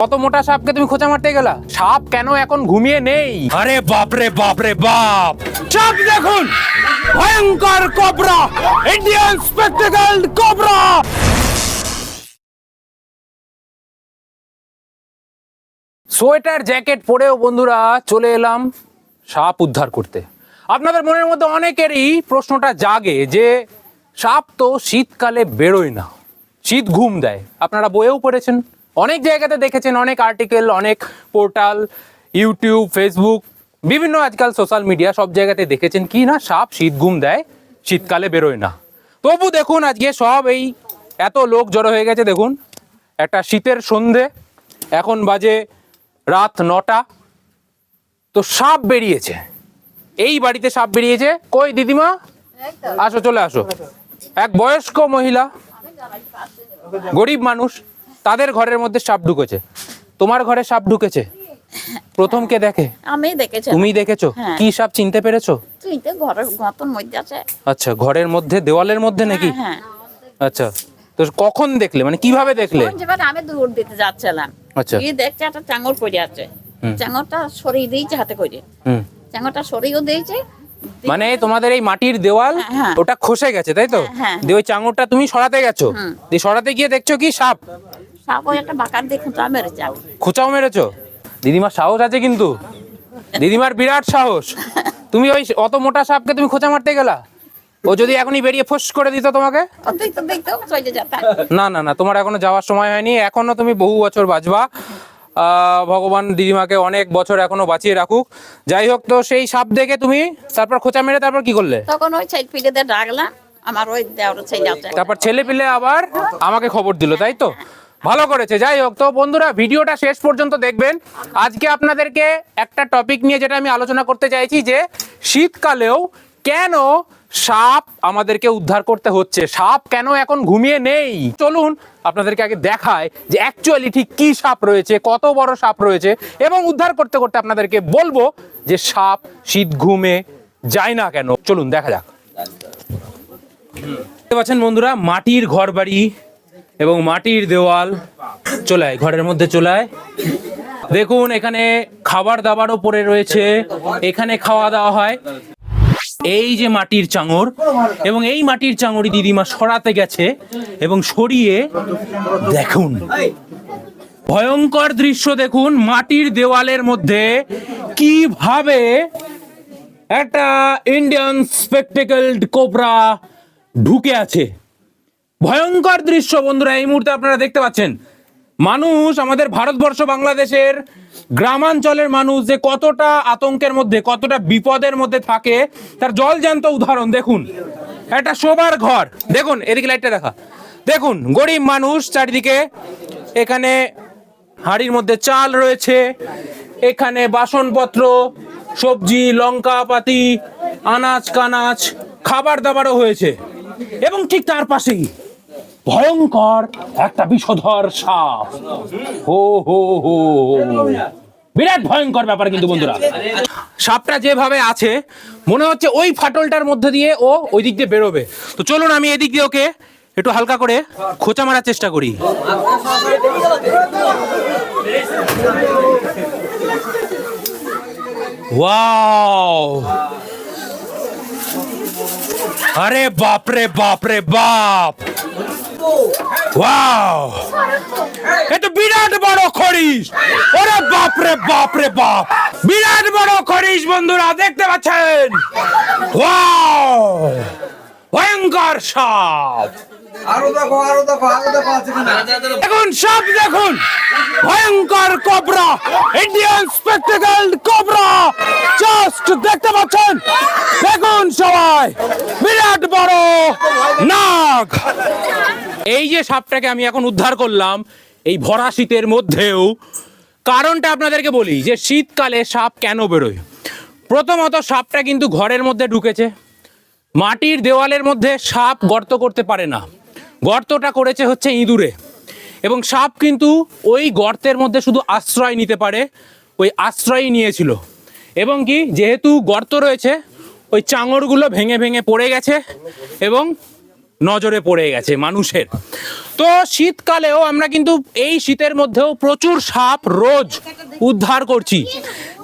কত মোটা সাপকে তুমি খোঁচা মারতে গেলা? সাপ কেন এখন ঘুমিয়ে নেই? আরে বাপরে বাপরে বাপ সাপ দেখুন ভয়ঙ্কর cobra Indian spectacle cobra. Sweater jacket পরেও বন্ধুরা চলে এলাম সাপ উদ্ধার করতে। আপনাদের মনের মধ্যে অনেকেরই প্রশ্নটা জাগে যে সাপ তো শীতকালে বেরোয় না শীত ঘুম দেয়। আপনারা বইয়েও পড়েছেন। অনেক জায়গাতে দেখেছেন অনেক আর্টিকেল অনেক পোর্টাল ইউটিউব ফেসবুক বিভিন্ন আজকাল সোশ্যাল মিডিয়া সব জায়গাতে দেখেছেন কি না সাপ শীত ঘুম দেয় শীতকালে বেরোয় না। তবু দেখুন আজকে সব এই এত লোক জড়ো হয়ে গেছে দেখুন একটা শীতের সন্ধে এখন বাজে রাত নটা তো সাপ বেরিয়েছে। এই বাড়িতে সাপ বেরিয়েছে কই দিদিমা? আসো চলে আসো। এক বয়স্ক মহিলা গরিব মানুষ তাদের ঘরের মধ্যে সাপ ঢুকেছে। তোমার ঘরে সাপ ঢুকেছে? প্রথম কে দেখে? আমি দেখেছি। তুমি দেখেছ? হ্যাঁ। কি সাপ চিনতে পেরেছ? ঘরের মধ্যে আছে। আচ্ছা ঘরের মধ্যে দেওয়ালের মধ্যে নাকি? হ্যাঁ আচ্ছা তো কখন দেখলে? মানে কীভাবে দেখলে? আমি দূর দিতে যাচ্ছিলাম। আচ্ছা। কি দেখছে একটা চাঙর পড়ে আছে। চাঙরটা সরিয়ে দিয়েছে হাতে করে। চাঙরটা সরিয়েও দিয়েছে। মানে তোমাদের এই মাটির দেওয়াল হ্যাঁ, হ্যাঁ। ওটা খসে গেছে তাই তো? হ্যাঁ, হ্যাঁ। দিয়ে ওই চাঙরটা তুমি সরাতে গেছো। দিয়ে সরাতে গিয়ে দেখছ কি সাপ? সাপ ওই একটা বাকার দিয়ে খুঁটা মেরেছে খোঁচাও মেরেছো? দিদিমার সাহস আছে কিন্তু। দিদিমার বিরাট সাহস। তুমি ওই অত মোটা সাপকে তুমি খোঁচা মারতে গেলা? ও যদি এখনই বেরিয়ে ফোস করে দিত তোমাকে? দেখতেও চলে না না না তোমার এখনও যাওয়ার সময় হয়নি। এখনও তুমি বহু বছর বাঁচবা। আহ, ভগবান দিদিমাকে অনেক বছর এখনও বাঁচিয়ে রাখুক। যাই হোক তো সেই সাপ দেখে তুমি তারপর খোঁচা মেরে তারপর কি করলে? তখন ওই ছেলে পিঠেদের ডাকলাম আমার ওই দেওয়ার ছেলে আছে। তারপর ছেলে পিলে আবার আমাকে খবর দিল তাই তো? ভালো করেছে। যাই হোক, তো বন্ধুরা, ভিডিওটা শেষ পর্যন্ত দেখবেন। আজকে আপনাদেরকে একটা টপিক নিয়ে যেটা আমি আলোচনা করতে চাইছি যে, শীতকালেও কেন সাপ আমাদেরকে উদ্ধার করতে হচ্ছে? সাপ কেন এখন ঘুমিয়ে নেই? চলুন আপনাদেরকে আগে দেখায় যে অ্যাকচুয়ালি ঠিক কি সাপ রয়েছে, কত বড় সাপ রয়েছে, এবং উদ্ধার করতে করতে আপনাদেরকে বলব যে সাপ শীত ঘুমে যায় না কেন? চলুন, দেখা যাক। দেখতে পাচ্ছেন বন্ধুরা, মাটির ঘর বাড়ি এবং মাটির দেওয়াল চলায়, ঘরের মধ্যে চলায়। দেখুন, এখানে খাবার দাবারও পড়ে রয়েছে। এখানে খাওয়া দাওয়া হয়। এই যে মাটির চাঙর এবং এই মাটির চাঙড়ি দিদিমা সরাতে গেছে এবং সরিয়ে দেখুন। ভয়ঙ্কর দৃশ্য দেখুন, মাটির দেওয়ালের মধ্যে কীভাবে একটা ইন্ডিয়ান স্পেকটেকলড কোবরা ঢুকে আছে। ভয়ঙ্কর দৃশ্য বন্ধুরা, এই মুহূর্তে আপনারা দেখতে পাচ্ছেন। মানুষ, আমাদের ভারতবর্ষ, বাংলাদেশের গ্রামাঞ্চলের মানুষ যে কতটা আতঙ্কের মধ্যে, কতটা বিপদের মধ্যে থাকে, তার জলজান্ত উদাহরণ দেখুন। একটা শোবার ঘর। দেখুন, এদিকে লাইটটা দেখা। দেখুন, গরিব মানুষ চারিদিকে, এখানে হাড়ির মধ্যে চাল রয়েছে, এখানে বাসনপত্র, সবজি লঙ্কা পাতি আনাজ কানাজ খাবার দাবারও হয়েছে। এবং ঠিক তার পাশেই ভয়ঙ্কর একটা বিষধর সাপ। হো হো হো। বিরাট ভয়ঙ্কর ব্যাপার কিন্তু বন্ধুরা। সাপটা যেভাবে আছে, মনে হচ্ছে ওই ফাটলটার মধ্যে দিয়ে ও ওই দিক দিয়ে বেরোবে। তো চলুন আমি এদিক দিয়ে ওকে একটু হালকা করে খোঁচা মারার চেষ্টা করি। ওয়াও! আরে বাপ রে বাপ রে বাপ! ওয়াও এ তো বিরাট বড় খরিশ ওরে বাপ রে বাপ। রে বাপ বিরাট বড় খরিশ বন্ধুরা দেখতে পাচ্ছেন? ওয়াও ভয়ঙ্কর সাপ। দেখুন সাপ দেখুন। ভয়ঙ্কর cobra Indian spectacle cobra. Just দেখতে পাচ্ছেন? দেখুন সবাই। বিরাট বড় নাগ। এই যে সাপটাকে আমি এখন উদ্ধার করলাম, এই ভরা শীতের মধ্যেও, কারণটা আপনাদেরকে বলি যে শীতকালে সাপ কেন বেরোয়? প্রথমত সাপটা কিন্তু ঘরের মধ্যে ঢুকেছে। মাটির দেওয়ালের মধ্যে সাপ গর্ত করতে পারে না। গর্তটা করেছে হচ্ছে ইঁদুরে। এবং সাপ কিন্তু ওই গর্তের মধ্যে শুধু আশ্রয় নিতে পারে, ওই আশ্রয়ই নিয়েছিল। এবং কি, যেহেতু গর্ত রয়েছে, ওই চাঙড়গুলো ভেঙে ভেঙে পড়ে গেছে এবং নজরে পড়ে গেছে মানুষের। তো শীতকালেও আমরা কিন্তু এই শীতের মধ্যেও প্রচুর সাপ রোজ উদ্ধার করছি।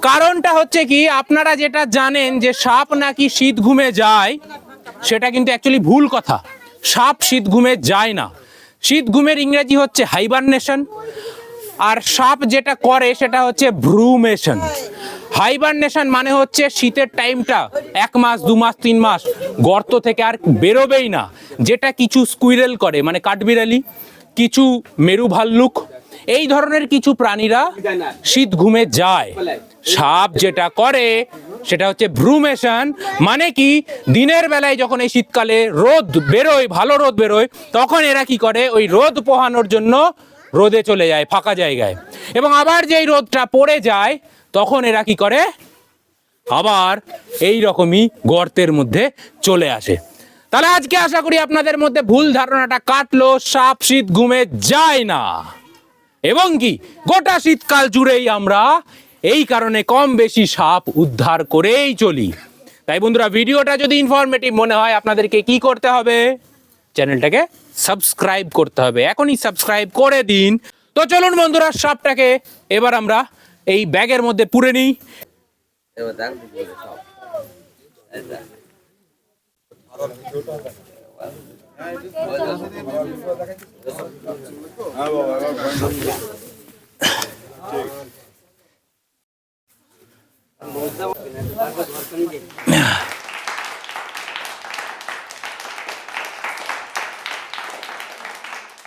কারণটা হচ্ছে কি, আপনারা যেটা জানেন যে সাপ নাকি শীত ঘুমে যায়, সেটা কিন্তু অ্যাকচুয়ালি ভুল কথা। সাপ শীত ঘুমে যায় না। শীত ঘুমের ইংরেজি হচ্ছে হাইবারনেশন আর সাপ যেটা করে সেটা হচ্ছে ভ্রুমেশন। হাইবারনেশন মানে হচ্ছে শীতের টাইমটা এক মাস, দু মাস, তিন মাস গর্ত থেকে আর বেরোবেই না। যেটা কিছু স্কুইরেল করে মানে কাঠবিড়ালি, কিছু মেরু ভাল্লুক, এই ধরনের কিছু প্রাণীরা শীত ঘুমে যায়। সাপ যেটা করে, সেটা হচ্ছে ভ্রুমেশন মানে কি, দিনের বেলায় যখন এই শীতকালে রোদ বেরোয়, ভালো রোদ বেরোয়, তখন এরা কি করে, ওই রোদ পোহানোর জন্য রোদে চলে যায়, ফাঁকা জায়গায়। এবং আবার যেই রোদটা পড়ে যায়, তখন এরা কি করে? আবার এই রকমই গর্তের মধ্যে চলে আসে। তাহলে আজকে আশা করি আপনাদের মধ্যে ভুল ধারণাটা কাটলো, সাপ শীত ঘুমে যায় না। এবং কি, গোটা শীতকাল জুড়েই আমরা এই কারণে কম বেশি সাপ উদ্ধার করেই চলি। তাই বন্ধুরা, ভিডিওটা যদি ইনফরমেটিভ মনে হয়, আপনাদেরকে কি করতে হবে? চ্যানেলটাকে সাবস্ক্রাইব করতে হবে। এখনই সাবস্ক্রাইব করে দিন। তো চলুন বন্ধুরা সাপটাকে এবার আমরা এই ব্যাগের মধ্যে পুরে নিই। এবার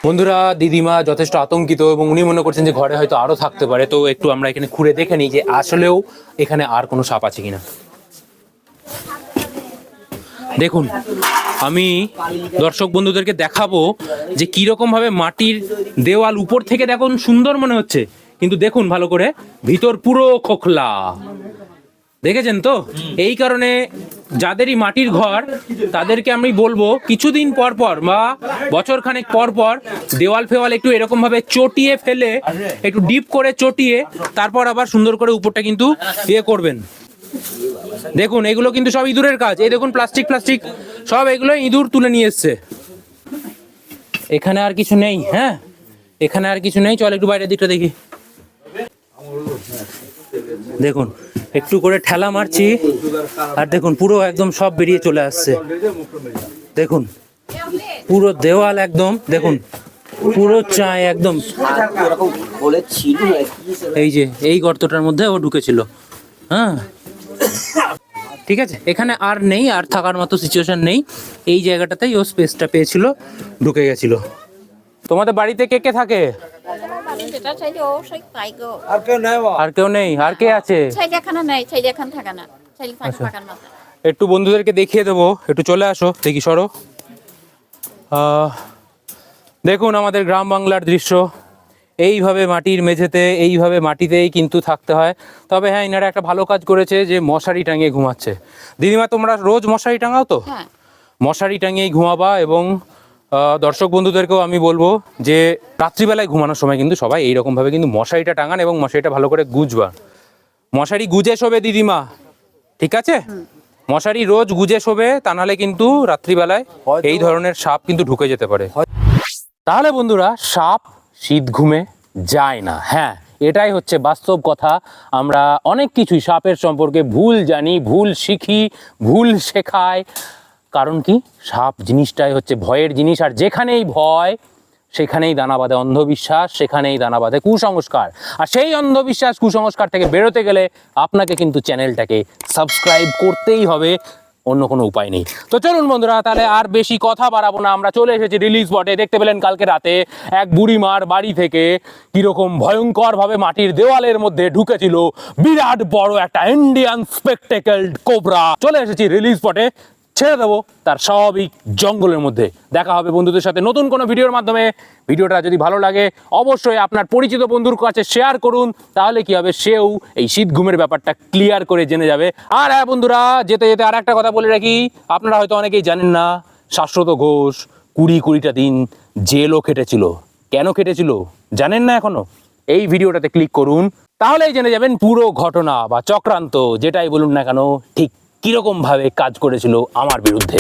বন্ধুরা দিদিমা যথেষ্ট আতঙ্কিত এবং উনি মনে করছেন যে ঘরে হয়তো আরও থাকতে পারে। তো একটু আমরা এখানে ঘুরে দেখে নিই যে আসলেও এখানে আর কোনো সাপ আছে কিনা। দেখুন আমি দর্শক বন্ধুদেরকে দেখাবো যে কীরকম ভাবে মাটির দেওয়াল উপর থেকে দেখুন সুন্দর মনে হচ্ছে। কিন্তু দেখুন ভালো করে ভিতর পুরো খোখলা দেখেছেন তো? এই কারণে যাদেরই মাটির ঘর, তাদেরকে আমি বলব কিছুদিন পর পর বা বছর খানেক পর পর দেওয়াল ফেওয়াল একটু এরকম ভাবে চটিয়ে ফেলে, একটু ডিপ করে চটিয়ে, তারপর আবার সুন্দর করে উপরটা কিন্তু ইয়ে করবেন। দেখুন, এগুলো কিন্তু সব ইঁদুরের কাজ। এই দেখুন প্লাস্টিক প্লাস্টিক সব এগুলো ইঁদুর তুলে নিয়ে এসছে। এখানে আর কিছু নেই হ্যাঁ? এখানে আর কিছু নেই। চল একটু বাইরের দিকটা দেখি। দেখুন, একটু করে ঠেলা মারছি, আর দেখুন, পুরো একদম সব বেরিয়ে চলে আসছে। দেখুন, পুরো দেওয়াল একদম, দেখুন, পুরো চায় একদম। এই যে, এই গর্তটার মধ্যে ও ঢুকেছিল। হ্যাঁ। ঠিক আছে, এখানে আর নেই, আর থাকার মতো সিচুয়েশন নেই। এই জায়গাটাতেই ও স্পেসটা পেয়েছিল, ঢুকে গেছিল। তোমাদের বাড়িতে কে কে থাকে? আর কেউ নেই আর কেউ নেই? আর কে আছে? মতো। একটু বন্ধুদেরকে দেখিয়ে দেবো। একটু চলে আসো দেখি সরো। দেখুন আমাদের গ্রাম বাংলার দৃশ্য। এইভাবে মাটির মেঝেতে এইভাবে মাটিতেই কিন্তু থাকতে হয়। তবে হ্যাঁ ইনারা একটা ভালো কাজ করেছে যে মশারি টাঙিয়ে ঘুমাচ্ছে। দিদিমা তোমরা রোজ মশারি টাঙাও তো? হ্যাঁ। মশারি টাঙিয়েই ঘুমাবা এবং দর্শক বন্ধুদেরকেও আমি বলব যে রাত্রিবেলায় ঘুমানোর সময় কিন্তু সবাই এইরকমভাবে কিন্তু মশারিটা টাঙান এবং মশারিটা ভালো করে গুজবা। মশারি গুজে শোবে দিদিমা। ঠিক আছে? মশারি রোজ গুজে শোবে তা নাহলে কিন্তু রাত্রিবেলায় এই ধরনের সাপ কিন্তু ঢুকে যেতে পারে। তাহলে বন্ধুরা সাপ শীত ঘুমে যায় না। হ্যাঁ এটাই হচ্ছে বাস্তব কথা। আমরা অনেক কিছুই সাপের সম্পর্কে ভুল জানি ভুল শিখি ভুল শেখাই। কারণ কি? সাপ জিনিসটাই হচ্ছে ভয়ের জিনিস, আর যেখানেই ভয়, সেখানেই দানা বাঁধে অন্ধবিশ্বাস, সেখানেই দানা বাঁধে কুসংস্কার। আর সেই অন্ধবিশ্বাস, কুসংস্কার থেকে বেরোতে গেলে আপনাকে কিন্তু চ্যানেলটাকে সাবস্ক্রাইব করতেই হবে, অন্য কোনো উপায় নেই। তো চলুন বন্ধুরা, তাহলে আর বেশি কথা বাড়াবো না। আমরা চলে এসেছি রিলিজ বটে দেখতে পেলেন কালকে রাতে এক বুড়িমার বাড়ি থেকে কীরকম ভয়ঙ্কর ভাবে মাটির দেওয়ালের মধ্যে ঢুকেছিল বিরাট বড় একটা ইন্ডিয়ান স্পেকটেকেল কোবরা চলে এসেছি রিলিজ বটে ছেড়ে দেবো, তার স্বাভাবিক জঙ্গলের মধ্যে দেখা হবে বন্ধুদের সাথে। নতুন কোনো ভিডিওর মাধ্যমে ভিডিওটা যদি ভালো লাগে, অবশ্যই আপনার পরিচিত বন্ধুর কাছে শেয়ার করুন, তাহলে কি হবে? সেও এই শীত ঘুমের ব্যাপারটা ক্লিয়ার করে জেনে যাবে। আর হ্যাঁ বন্ধুরা, যেতে যেতে আর একটা কথা বলে রাখি, আপনারা হয়তো অনেকেই জানেন না, শাশ্বত ঘোষ কুড়ি কুড়িটা দিন জেলও কেটেছিল কেন কেটেছিল জানেন না এখনও? এই ভিডিওটাতে ক্লিক করুন, তাহলেই জেনে যাবেন পুরো ঘটনা বা চক্রান্ত, যেটাই বলুন না কেন, ঠিক কীরকম ভাবে কাজ করেছিল আমার বিরুদ্ধে?